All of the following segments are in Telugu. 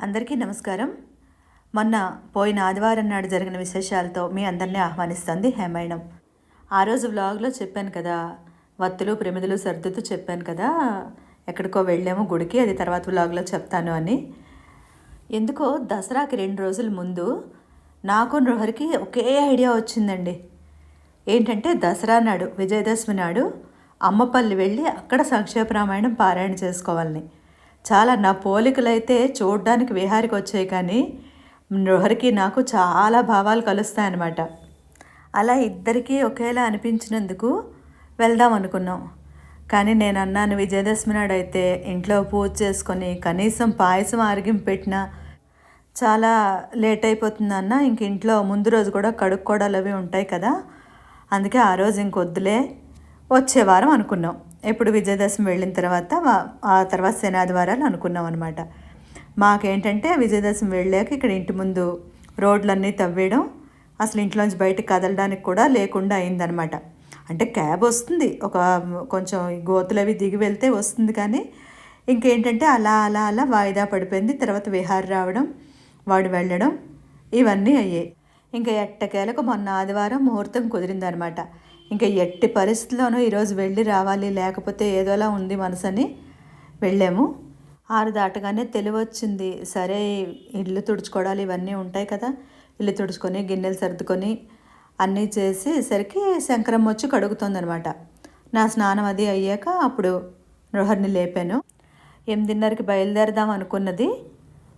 అందరికీ నమస్కారం. మొన్న పోయిన ఆదివారం నాడు జరిగిన విశేషాలతో మీ అందరినీ ఆహ్వానిస్తుంది హేమాయణం ఆ రోజు వ్లాగ్లో చెప్పాను కదా వత్తులు ప్రమిదలు సర్దుతూ చెప్పాను కదా ఎక్కడికో వెళ్ళాము గుడికి అది తర్వాత వ్లాగ్లో చెప్తాను అని. ఎందుకో దసరాకి రెండు రోజుల ముందు నాకు నృహరికి ఒకే ఐడియా వచ్చిందండి. ఏంటంటే దసరా నాడు విజయదశమి నాడు అమ్మపల్లి వెళ్ళి అక్కడ సంక్షేప రామాయణం పారాయణ చేసుకోవాలని. చాలా నా పోలికలు అయితే చూడడానికి విహారికి వచ్చాయి కానీ నృహరికి నాకు చాలా భావాలు కలుస్తాయన్నమాట. అలా ఇద్దరికీ ఒకేలా అనిపించినందుకు వెళ్దాం అనుకున్నాం. కానీ నేను అన్నాను విజయదశమి నాడు అయితే ఇంట్లో పూజ చేసుకొని కనీసం పాయసం ఆరిగింపు పెట్టినా చాలా లేట్ అయిపోతుందన్న ఇంక ఇంట్లో ముందు రోజు కూడా కడుక్కోడలు అవి ఉంటాయి కదా. అందుకే ఆ రోజు ఇంకొద్దులే వచ్చే వారం అనుకున్నాం. ఇప్పుడు విజయదశమి వెళ్ళిన తర్వాత ఆ తర్వాత శనాదివారాలు అనుకున్నాం అనమాట మాకేంటంటే విజయదశమి వెళ్ళాక ఇక్కడ ఇంటి ముందు రోడ్లన్నీ తవ్వేయడం అసలు ఇంట్లోంచి బయటకు కదలడానికి కూడా లేకుండా అయిందనమాట అంటే క్యాబ్ వస్తుంది ఒక కొంచెం ఈ గోతులు అవి దిగి వెళ్తే వస్తుంది కానీ ఇంకేంటంటే అలా అలా అలా వాయిదా పడిపోయింది. తర్వాత విహార్ రావడం వాడు వెళ్ళడం ఇవన్నీ అయ్యాయి. ఇంకా ఎట్టకేలకు మొన్న ఆదివారం ముహూర్తం కుదిరిందనమాట ఇంకా ఎట్టి పరిస్థితుల్లోనూ ఈరోజు వెళ్ళి రావాలి లేకపోతే ఏదోలా ఉంది మనసని వెళ్ళాము. ఆరు దాటగానే తెలివి వచ్చింది సరే ఇల్లు తుడుచుకోవడాలు ఇవన్నీ ఉంటాయి కదా. ఇల్లు తుడుచుకొని గిన్నెలు సర్దుకొని అన్నీ చేసేసరికి శంకరమ్మ వచ్చి కడుగుతుందనమాట. నా స్నానం అది అయ్యాక అప్పుడు నృహర్ని లేపాను. ఎనిమిదిన్నరకి బయలుదేరదాం అనుకున్నది.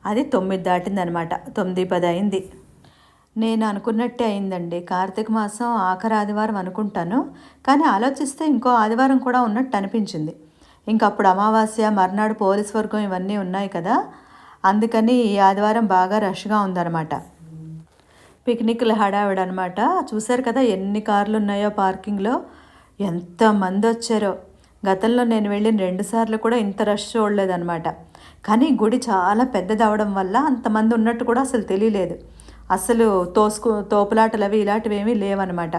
అది తొమ్మిది దాటిందనమాట. తొమ్మిది పది అయింది. నేను అనుకున్నట్టే అయిందండి. కార్తీక మాసం ఆఖరి ఆదివారం అనుకుంటాను. కానీ ఆలోచిస్తే ఇంకో ఆదివారం కూడా ఉన్నట్టు అనిపించింది. ఇంక అప్పుడు అమావాస్య మర్నాడు పోలీస్ వర్గం ఇవన్నీ ఉన్నాయి కదా. అందుకని ఈ ఆదివారం బాగా రష్గా ఉందన్నమాట. పిక్నిక్లు హడావిడనమాట చూశారు కదా ఎన్ని కార్లు ఉన్నాయో పార్కింగ్లో. ఎంతమంది వచ్చారో. గతంలో నేను వెళ్ళిన రెండుసార్లు కూడా ఇంత రష్ చూడలేదన్నమాట. కానీ గుడి చాలా పెద్దది అవడం వల్ల అంతమంది ఉన్నట్టు కూడా అసలు తెలియలేదు. అసలు తోసుకు తోపులాటలు అవి ఇలాంటివి ఏమీ లేవన్నమాట.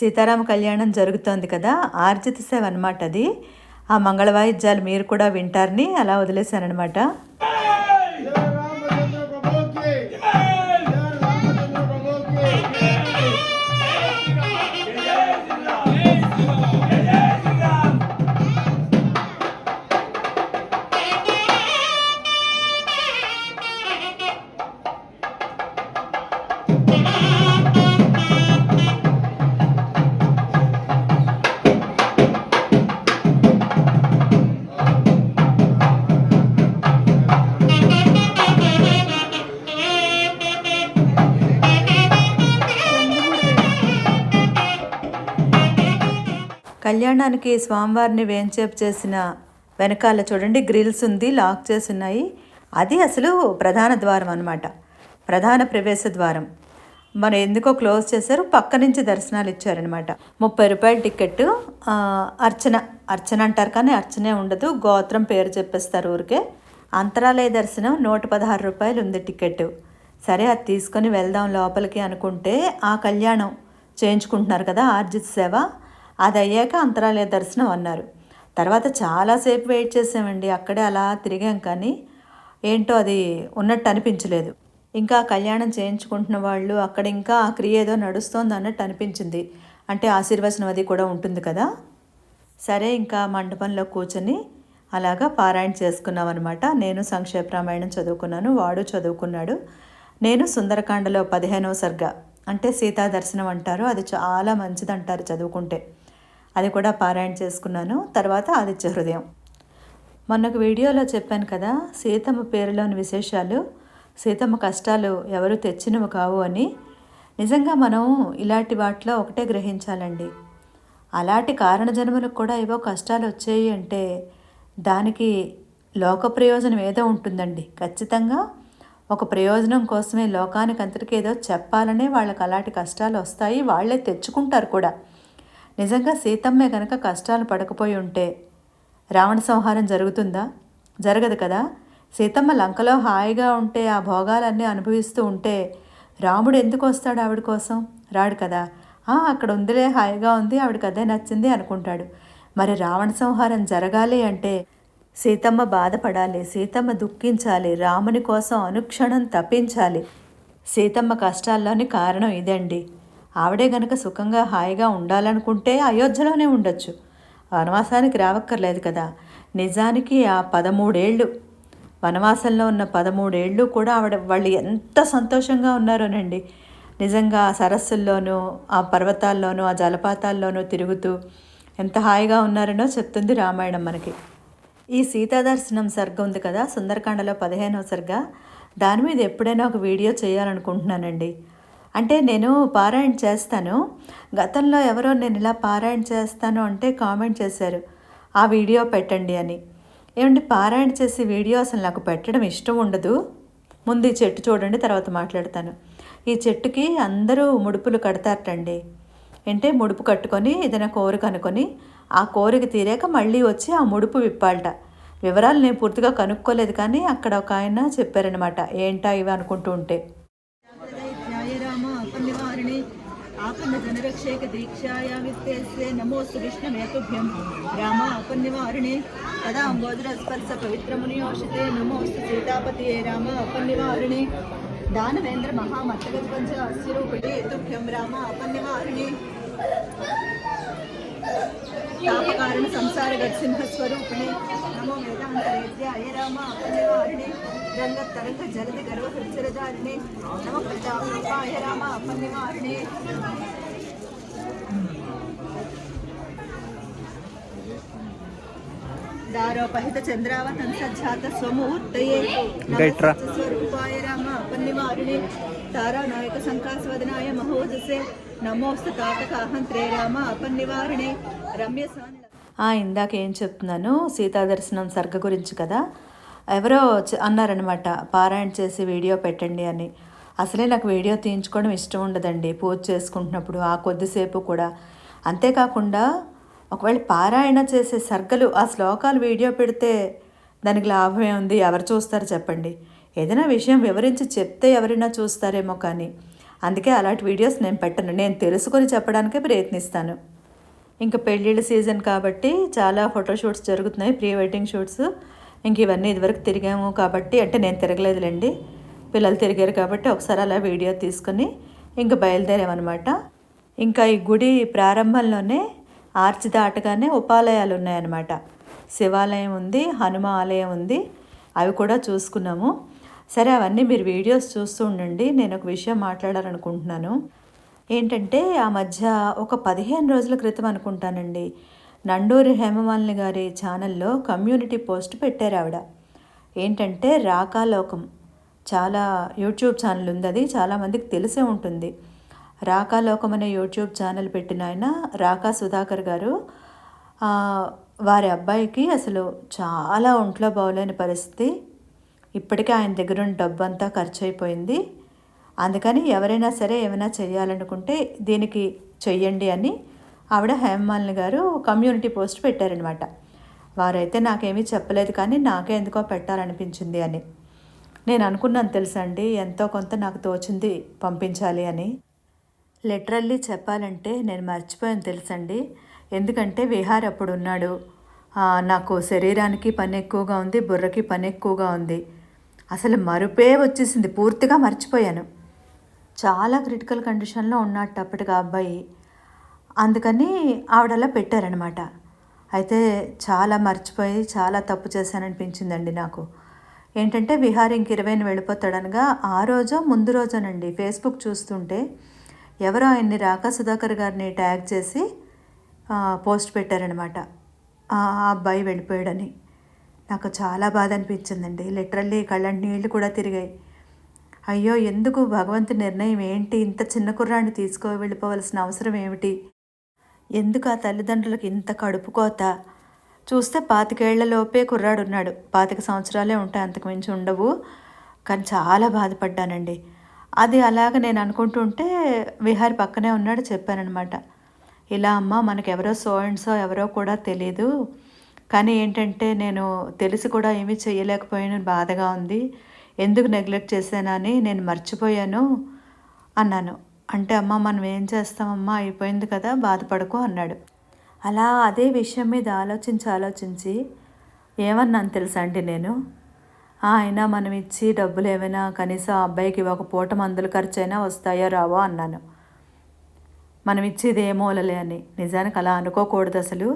సీతారామ కళ్యాణం జరుగుతోంది కదా ఆర్జిత సేవ అనమాట అది. ఆ మంగళ వాయిద్యాలు మీరు కూడా వింటారని అలా వదిలేశానమాట కళ్యాణానికి స్వామివారిని వేంచేపు చేసిన వెనకాల చూడండి గ్రిల్స్ ఉంది లాక్ చేసి ఉన్నాయి. అది అసలు ప్రధాన ద్వారం అనమాట ప్రధాన ప్రవేశ ద్వారం. మనం ఎందుకో క్లోజ్ చేశారు పక్క నుంచి దర్శనాలు ఇచ్చారనమాట ముప్పై రూపాయల టికెట్ అర్చన. అర్చన అంటారు కానీ అర్చనే ఉండదు గోత్రం పేరు చెప్పేస్తారు ఊరికే. అంతరాలయ దర్శనం నూట పదహారు రూపాయలు ఉంది టికెట్ సరే అది తీసుకొని వెళ్దాం లోపలికి అనుకుంటే ఆ కళ్యాణం చేయించుకుంటున్నారు కదా ఆర్జిత్ సేవ. అది అయ్యాక అంతరాలయ దర్శనం అన్నారు. తర్వాత చాలాసేపు వెయిట్ చేసామండి అక్కడే అలా తిరిగాం కానీ ఏంటో అది ఉన్నట్టు అనిపించలేదు. ఇంకా కళ్యాణం చేయించుకుంటున్న వాళ్ళు అక్కడ ఇంకా ఆ క్రియ ఏదో నడుస్తోంది అన్నట్టు అనిపించింది. అంటే ఆశీర్వచనం అది కూడా ఉంటుంది కదా? సరే ఇంకా మండపంలో కూర్చొని అలాగా పారాయణ చేసుకున్నాం అనమాట నేను సంక్షేప రామాయణం చదువుకున్నాను వాడు చదువుకున్నాడు. నేను సుందరకాండలో పదిహేనవ సర్గ అంటే సీతా దర్శనం అంటారు. అది చాలా మంచిది అంటారు చదువుకుంటే. అది కూడా పారాయణ చేసుకున్నాను. తర్వాత ఆదిత్య హృదయం. మొన్నొక వీడియోలో చెప్పాను కదా సీతమ్మ పేరులోని విశేషాలు సీతమ్మ కష్టాలు ఎవరు తెచ్చినవి కావు అని. నిజంగా మనం ఇలాంటి వాటిలో ఒకటే గ్రహించాలండి. అలాంటి కారణజన్మలకు కూడా ఏవో కష్టాలు వచ్చాయి అంటే దానికి లోక ప్రయోజనం ఏదో ఉంటుందండి. ఖచ్చితంగా ఒక ప్రయోజనం కోసమే లోకానికి అంతటికి ఏదో చెప్పాలనే వాళ్ళకి అలాంటి కష్టాలు వస్తాయి. వాళ్ళే తెచ్చుకుంటారు కూడా. నిజంగా సీతమ్మే కనుక కష్టాలు పడకపోయి ఉంటే రావణ సంహారం జరుగుతుందా? జరగదు కదా. సీతమ్మ లంకలో హాయిగా ఉంటే ఆ భోగాలన్నీ అనుభవిస్తూ ఉంటే రాముడు ఎందుకు వస్తాడు ఆవిడ కోసం? రాడు కదా. "ఆ, అక్కడ ఉందిలే హాయిగా ఉంది ఆవిడకి అదే నచ్చింది అనుకుంటాడు. మరి రావణ సంహారం జరగాలి అంటే సీతమ్మ బాధపడాలి సీతమ్మ దుఃఖించాలి రాముని కోసం అనుక్షణం తప్పించాలి. సీతమ్మ కష్టాల్లోని కారణం ఇదండి. ఆవిడే గనక సుఖంగా హాయిగా ఉండాలనుకుంటే అయోధ్యలోనే ఉండొచ్చు. వనవాసానికి రావక్కర్లేదు కదా. నిజానికి ఆ పదమూడేళ్ళు వనవాసంలో ఉన్న పదమూడేళ్ళు కూడా ఆవిడ వాళ్ళు ఎంత సంతోషంగా ఉన్నారోనండి. నిజంగా ఆ సరస్సుల్లోనూ ఆ పర్వతాల్లోనూ ఆ జలపాతాల్లోనూ తిరుగుతూ ఎంత హాయిగా ఉన్నారనో చెప్తుంది రామాయణం మనకి. ఈ సీతాదర్శనం సర్గ ఉంది కదా సుందరకాండలో పదిహేనవ సర్గ. దాని మీద ఎప్పుడైనా ఒక వీడియో చేయాలనుకుంటున్నానండి. అంటే నేను పారాయణ చేస్తాను. గతంలో ఎవరో నేను ఇలా పారాయణ చేస్తాను అంటే కామెంట్ చేశారు. ఆ వీడియో పెట్టండి అని. ఏమండి పారాయణ చేసే వీడియో అసలు నాకు పెట్టడం ఇష్టం ఉండదు. ముందు ఈ చెట్టు చూడండి తర్వాత మాట్లాడతాను. ఈ చెట్టుకి అందరూ ముడుపులు కడతారటండి. అంటే ముడుపు కట్టుకొని ఏదైనా కోరిక అనుకొని ఆ కోరిక తీరాక మళ్ళీ వచ్చి ఆ ముడుపు విప్పాలట. వివరాలు నేను పూర్తిగా కనుక్కోలేదు కానీ అక్కడ ఒక ఆయన చెప్పారనమాట ఏంటా ఇవి అనుకుంటూ ఉంటే. आपन्न जनरक्षैक दीक्षाया वित्तेस्य नमोऽस्तु विष्णवे तुभ्यं राम अपनिवारिणे तदा अम्बोदरस्पर्श पवित्रमुनियोषिते नमोऽस्तु सीतापतये राम अपनिवारिणे दानवेन्द्र महामत्तगजपञ्च अस्य रूपिणे तुभ्यं राम अपनिवारिणे तापकारण संसार गत्सिंह स्वरूपिणे नमो वेदान्तवेद्याय राम अपनिवारिणे రంగ తరంగ జలద గర్వ హృచరదారిణే నమ ప్రజాపాయ రామ అపన్యమారిణే దారోపహిత చంద్రావతంసజాత స్వమూర్తయే స్వరూపాయ రామ అపన్యమారిణే తారానాయక సంకాస్వదనాయ మహోజసే. నమోస్తు తాతకాహం త్రేరామ అపన్నివారిణే రమ్య ఆ ఇందాక ఏం చెప్తున్నాను సీతాదర్శనం సర్గ గురించి కదా? ఎవరో అన్నారనమాట పారాయణ చేసి వీడియో పెట్టండి అని. అసలే నాకు వీడియో తీయించుకోవడం ఇష్టం ఉండదండి పూజ చేసుకుంటున్నప్పుడు ఆ కొద్దిసేపు కూడా. అంతేకాకుండా ఒకవేళ పారాయణ చేసే సర్గలు ఆ శ్లోకాలు వీడియో పెడితే దానికి లాభమే ఉంది ఎవరు చూస్తారు చెప్పండి. ఏదైనా విషయం వివరించి చెప్తే ఎవరైనా చూస్తారేమో కానీ. అందుకే అలాంటి వీడియోస్ నేను పెట్టను. నేను తెలుసుకొని చెప్పడానికే ప్రయత్నిస్తాను. ఇంకా పెళ్ళిళ్ళ సీజన్ కాబట్టి చాలా ఫోటోషూట్స్ జరుగుతున్నాయి ప్రీ వెడ్డింగ్ షూట్స్. ఇంక ఇవన్నీ ఇదివరకు తిరిగాము కాబట్టి అంటే నేను తిరగలేదులేండి. పిల్లలు తిరిగారు కాబట్టి ఒకసారి అలా వీడియో తీసుకొని ఇంక బయలుదేరామన్నమాట. ఇంకా ఈ గుడి ప్రారంభంలోనే ఆర్చి దాటగానే ఉపాలయాలు ఉన్నాయన్నమాట. శివాలయం ఉంది హనుమ ఆలయం ఉంది అవి కూడా చూసుకున్నాము. సరే అవన్నీ మీరు వీడియోస్ చూస్తూ ఉండండి నేను ఒక విషయం మాట్లాడాలనుకుంటున్నాను. ఏంటంటే ఆ మధ్య ఒక పదిహేను రోజుల క్రితం అనుకుంటానండి. నండూరి హేమమాలిని గారి ఛానల్లో కమ్యూనిటీ పోస్ట్ పెట్టారు ఆవిడ. ఏంటంటే రాకాలోకం చాలా యూట్యూబ్ ఛానల్ ఉంది అది చాలామందికి తెలిసే ఉంటుంది. రాకాలోకం అనే యూట్యూబ్ ఛానల్ పెట్టిన ఆయన రాకా సుధాకర్ గారు. వారి అబ్బాయికి అసలు చాలా ఒంట్లో బాగోలేని పరిస్థితి. ఇప్పటికే ఆయన దగ్గర ఉన్న డబ్బు అంతా ఖర్చు అయిపోయింది అందుకని ఎవరైనా సరే ఏమైనా చేయాలనుకుంటే దీనికి చెయ్యండి అని ఆవిడ హేమమాలిని గారు కమ్యూనిటీ పోస్ట్ పెట్టారనమాట. వారైతే నాకేమీ చెప్పలేదు కానీ నాకే ఎందుకో పెట్టాలనిపించింది అని. నేను అనుకున్నాను తెలుసండి ఎంతో కొంత నాకు తోచింది పంపించాలి అని. లిటరల్లీ చెప్పాలంటే నేను మర్చిపోయాను తెలుసండి ఎందుకంటే విహార్ అప్పుడు ఉన్నాడు. నాకు శరీరానికి పని ఎక్కువగా ఉంది బుర్రకి పని ఎక్కువగా ఉంది. అసలు మరుపే వచ్చేసింది పూర్తిగా మర్చిపోయాను. చాలా క్రిటికల్ కండిషన్లో ఉన్నట్టు అప్పటికి ఆ అబ్బాయి. అందుకని ఆవిడలా పెట్టారనమాట. అయితే చాలా మర్చిపోయి చాలా తప్పు చేశాననిపించిందండి నాకు. ఏంటంటే విహార్ ఇంక ఇరవైని వెళ్ళిపోతాడనగా ఆ రోజో ముందు రోజోనండి ఫేస్బుక్ చూస్తుంటే ఎవరో ఆయన్ని రాకా సుధాకర్ గారిని ట్యాగ్ చేసి పోస్ట్ పెట్టారనమాట. ఆ అబ్బాయి వెళ్ళిపోయాడని. నాకు చాలా బాధ అనిపించిందండి. లిటరల్లీ కళ్ళ నీళ్ళు కూడా తిరిగాయి. అయ్యో ఎందుకు భగవంతు నిర్ణయం ఏంటి? ఇంత చిన్న కుర్రాన్ని తీసుకో వెళ్ళిపోవలసిన అవసరం ఏమిటి? ఎందుకు ఆ తల్లిదండ్రులకు ఇంత కడుపు కోత? చూస్తే పాతికేళ్ళలోపే కుర్రాడు ఉన్నాడు పాతిక సంవత్సరాలే ఉంటాయి అంతకు మించి ఉండవు. కానీ చాలా బాధపడ్డానండి. అది అలాగ నేను అనుకుంటుంటే విహారి పక్కనే ఉన్నాడు చెప్పానఅనమాట ఇలా అమ్మ మనకు ఎవరో సో అండ్ సో ఎవరో కూడా తెలియదు కానీ ఏంటంటే నేను తెలిసి కూడా ఏమీ చేయలేకపోయాను బాధగా ఉంది. ఎందుకు నెగ్లెక్ట్ చేశానని నేను మర్చిపోయాను అన్నాను. అంటే అమ్మ మనం ఏం చేస్తామమ్మా? అయిపోయింది కదా బాధపడకు అన్నాడు. అలా అదే విషయం మీద ఆలోచించి ఆలోచించి ఏమన్నాను తెలుసా అండి నేను? అయినా మనం ఇచ్చి డబ్బులు ఏమైనా కనీసం అబ్బాయికి ఒక పూట మందులు ఖర్చు అయినా వస్తాయో రావో అన్నాను. మనం ఇచ్చేది ఏమోలలే అని. నిజానికి అలా అనుకోకూడదు అసలు.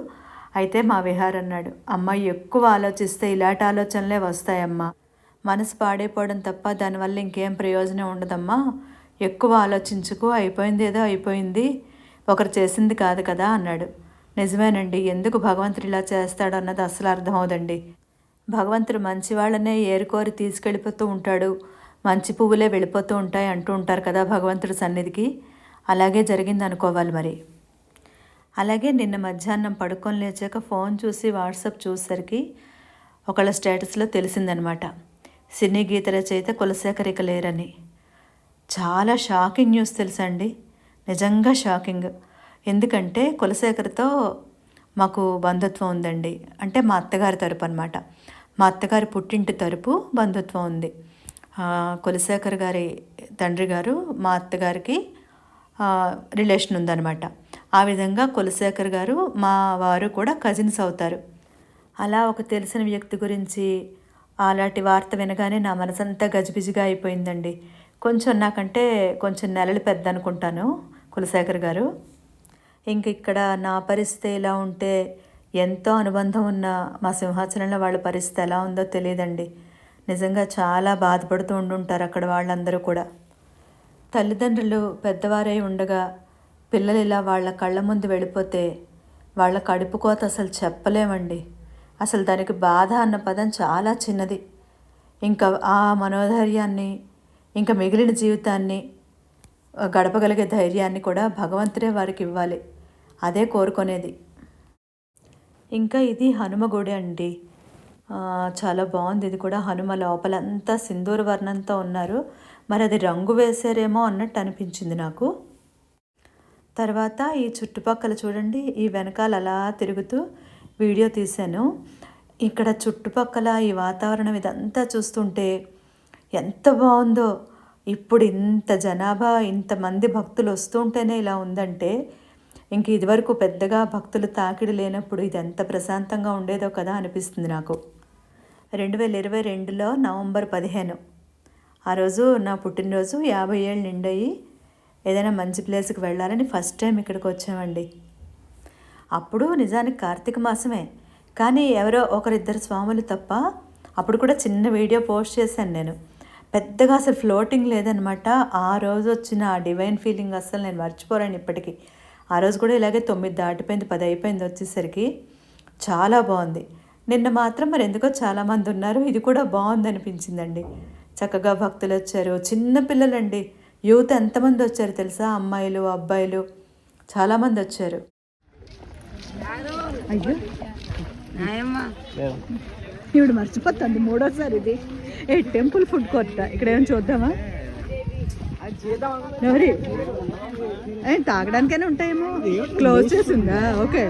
అయితే మా విహార్ అన్నాడు. అమ్మ ఎక్కువ ఆలోచిస్తే ఇలాంటి ఆలోచనలే వస్తాయమ్మా. మనసు పాడైపోవడం తప్ప దానివల్ల ఇంకేం ప్రయోజనం ఉండదమ్మా. ఎక్కువ ఆలోచించుకు అయిపోయింది ఏదో అయిపోయింది ఒకరు చేసింది కాదు కదా అన్నాడు. నిజమేనండి ఎందుకు భగవంతుడు ఇలా చేస్తాడు అన్నది అసలు అర్థమవుదండి భగవంతుడు మంచి వాళ్ళనే ఏరుకోరి తీసుకెళ్ళిపోతూ ఉంటాడు. మంచి పువ్వులే వెళ్ళిపోతూ ఉంటాయి అంటూ ఉంటారు కదా భగవంతుడి సన్నిధికి. అలాగే జరిగింది అనుకోవాలి మరి. అలాగే నిన్న మధ్యాహ్నం పడుకొని లేచాక ఫోన్ చూసి వాట్సాప్ చూసేసరికి ఒకళ్ళ స్టేటస్లో తెలిసిందనమాట. సినీ గీత రచయిత కులశేఖరిక లేరని. చాలా షాకింగ్ న్యూస్ తెలుసండి. నిజంగా షాకింగ్ ఎందుకంటే కులశేఖర్తో మాకు బంధుత్వం ఉందండి. అంటే మా అత్తగారి తరపు అనమాట మా అత్తగారి పుట్టింటి తరపు బంధుత్వం ఉంది. కులశేఖర్ గారి తండ్రి గారు మా అత్తగారికి రిలేషన్ ఉందన్నమాట. ఆ విధంగా కులశేఖర్ గారు మా వారు కూడా కజిన్స్ అవుతారు. అలా ఒక తెలిసిన వ్యక్తి గురించి అలాంటి వార్త వినగానే నా మనసంతా గజిబిజిగా అయిపోయిందండి. కొంచెం నాకంటే కొంచెం నెలలు పెద్ద అనుకుంటాను కులశేఖర్ గారు. ఇంక ఇక్కడ నా పరిస్థితి ఇలా ఉంటే ఎంతో అనుబంధం ఉన్న మా సింహాచలంలో వాళ్ళ పరిస్థితి ఎలా ఉందో తెలియదండి. నిజంగా చాలా బాధపడుతూ ఉండుంటారు అక్కడ వాళ్ళందరూ కూడా. తల్లిదండ్రులు పెద్దవారై ఉండగా పిల్లలు ఇలా వాళ్ళ కళ్ళ ముందు వెళ్ళిపోతే వాళ్ళ కడుపు కోత అసలు చెప్పలేమండి. అసలు దానికి బాధ అన్న పదం చాలా చిన్నది. ఇంకా ఆ మనోధైర్యాన్ని ఇంకా మిగిలిన జీవితాన్ని గడపగలిగే ధైర్యాన్ని కూడా భగవంతుడే వారికి ఇవ్వాలి. అదే కోరుకునేది. ఇంకా ఇది హనుమ గుడి అండి. చాలా బాగుంది. ఇది కూడా హనుమ లోపలంతా సింధూర వర్ణంతో ఉన్నారు. మరి అది రంగు వేసారేమో అన్నట్టు అనిపించింది నాకు. తర్వాత ఈ చుట్టుపక్కల చూడండి ఈ వెనకాల అలా తిరుగుతూ వీడియో తీశాను. ఇక్కడ చుట్టుపక్కల ఈ వాతావరణం ఇదంతా చూస్తుంటే ఎంత బాగుందో. ఇప్పుడు ఇంత జనాభా ఇంతమంది భక్తులు వస్తుంటేనే ఇలా ఉందంటే ఇంక ఇదివరకు పెద్దగా భక్తులు తాకిడి లేనప్పుడు ఇది ఎంత ప్రశాంతంగా ఉండేదో కదా అనిపిస్తుంది నాకు. రెండు వేల ఇరవై రెండులో నవంబర్ పదిహేను. ఆ రోజు నా పుట్టినరోజు యాభై ఏళ్ళు నిండయి ఏదైనా మంచి ప్లేస్కి వెళ్ళాలని ఫస్ట్ టైం ఇక్కడికి వచ్చామండి. అప్పుడు నిజానికి కార్తీక మాసమే కానీ ఎవరో ఒకరిద్దరు స్వాములు తప్ప అప్పుడు కూడా చిన్న వీడియో పోస్ట్ చేశాను నేను. పెద్దగా అసలు ఫ్లోటింగ్ లేదనమాట. ఆ రోజు వచ్చిన ఆ డివైన్ ఫీలింగ్ అసలు నేను మర్చిపోలేను ఇప్పటికీ. ఆ రోజు కూడా ఇలాగే తొమ్మిది దాటిపోయింది పది అయిపోయింది వచ్చేసరికి. చాలా బాగుంది. నిన్న మాత్రం మరి ఎందుకో చాలామంది ఉన్నారు. ఇది కూడా బాగుంది అనిపించిందండి చక్కగా భక్తులు వచ్చారు. చిన్న పిల్లలండి. యూత్ ఎంతమంది వచ్చారు తెలుసా? అమ్మాయిలు అబ్బాయిలు. చాలామంది వచ్చారు. అయ్యో. ఇప్పుడు మర్చిపోతుంది మూడోసారి ఇది. ఏ టెంపుల్ ఫుడ్ కోర్ట్? ఇక్కడ ఏమైనా చూద్దామా? ఎవరి? ఏ తాగడానికైనా ఉంటాయేమో. క్లోజ్ చేసిందా? ఓకే.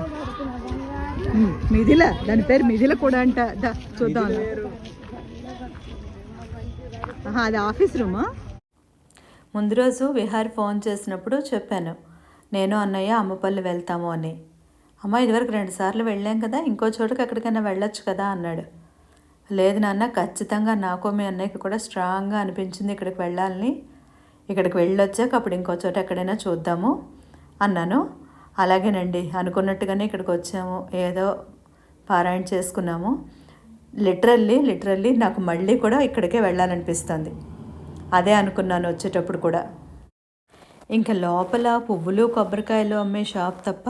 మిథిల. దాని పేరు మిథిల కూడా అంట. దా చూద్దాం. అది ఆఫీస్ రూమా? ముందు రోజు విహార్ ఫోన్ చేసినప్పుడు చెప్పాను. నేను అన్నయ్య అమ్మపల్లి వెళ్తాము అని. అమ్మ ఇదివరకు రెండు సార్లు వెళ్ళాం కదా ఇంకో చోటుకి ఎక్కడికైనా వెళ్ళొచ్చు కదా అన్నాడు. లేదు నాన్న ఖచ్చితంగా నాకు మీ అన్నయ్యకి కూడా స్ట్రాంగ్గా అనిపించింది ఇక్కడికి వెళ్ళాలని. ఇక్కడికి వెళ్ళొచ్చాక అప్పుడు ఇంకో చోట ఎక్కడైనా చూద్దాము అన్నాను. అలాగేనండి అనుకున్నట్టుగానే ఇక్కడికి వచ్చాము. ఏదో పారాయణ చేసుకున్నాము. లిటరల్లీ లిటరల్లీ నాకు మళ్ళీ కూడా ఇక్కడికే వెళ్ళాలనిపిస్తుంది. అదే అనుకున్నాను వచ్చేటప్పుడు కూడా. ఇంకా లోపల పువ్వులు కొబ్బరికాయలు అమ్మే షాప్ తప్ప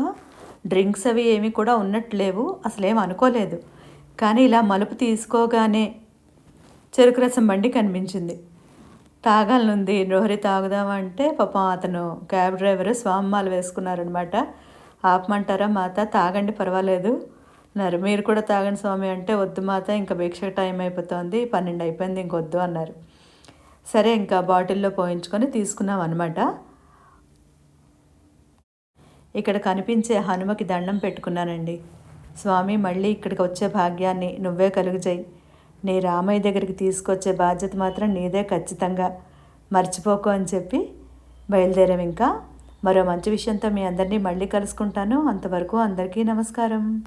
డ్రింక్స్ అవి ఏమీ కూడా ఉన్నట్లేవు. అసలు ఏం అనుకోలేదు. కానీ ఇలా మలుపు తీసుకోగానే చెరుకు రసం బండి కనిపించింది. తాగాలనుంది రోహరి తాగుదామంటే పాపం అతను క్యాబ్ డ్రైవర్ స్వామిమాలు వేసుకున్నారనమాట. ఆపమంటారా మాత? తాగండి పర్వాలేదు. అన్నారు మీరు కూడా తాగండి స్వామి అంటే వద్దు మాత ఇంకా భిక్ష టైం అయిపోతుంది పన్నెండు అయిపోయింది ఇంకొద్దు అన్నారు. సరే ఇంకా బాటిల్లో పోయించుకొని తీసుకున్నాం అనమాట ఇక్కడ కనిపించే హనుమకి దండం పెట్టుకున్నానండి. స్వామి మళ్ళీ ఇక్కడికి వచ్చే భాగ్యాన్ని నువ్వే కలుగుజేయి. నీ రామయ్య దగ్గరికి తీసుకొచ్చే బాధ్యత మాత్రం నీదే ఖచ్చితంగా. మర్చిపోకు అని చెప్పి బయలుదేరాం ఇంకా. మరో మంచి విషయంతో మీ అందరినీ మళ్ళీ కలుసుకుంటాను. అంతవరకు అందరికీ నమస్కారం.